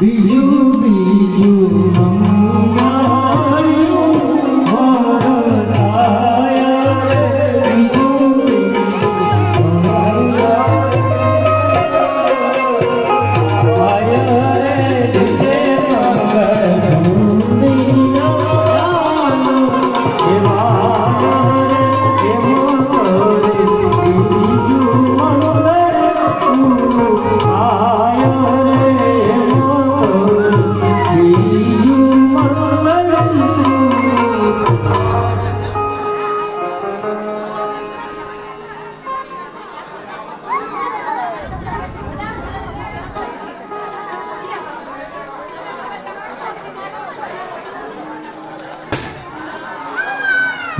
બીજું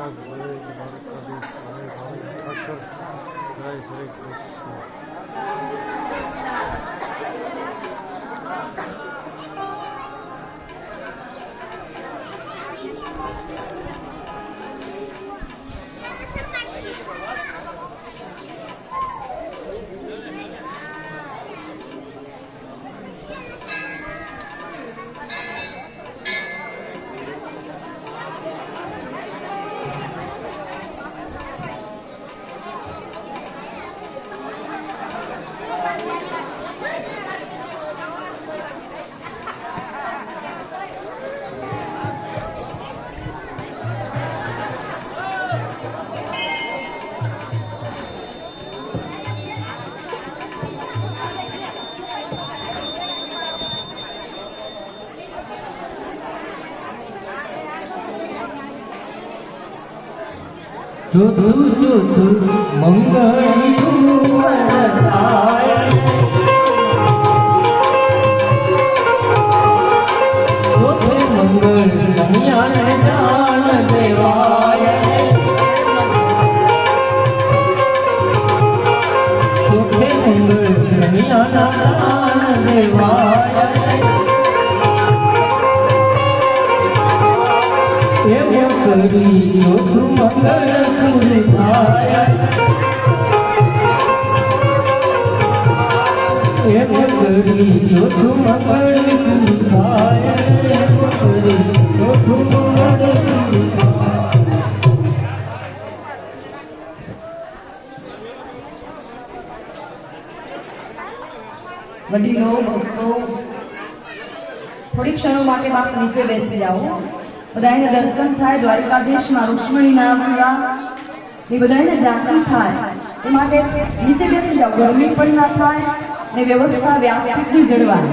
Arap Valley, Madhya Pradesh, Maharashtra, Jai Shri Krishna. ચોથું ચોથું વરદાય ચોથે મંગળ દાન દેવાય ચોથે મંગળ દાન દેવાય એમ કરી ચોથું મંગળ થોડી ક્ષણો માટે બાપ નીચે બેસી જાઓ. બધાને દર્શન થાય દ્વારકાધીશમાં રૂક્ષ્મણી નામ એ બધાને જાતિ થાય. એ માટે જાઓ ગરમી પણ ના થાય ને વ્યવસ્થા વ્યવસ્થિત જળવાય.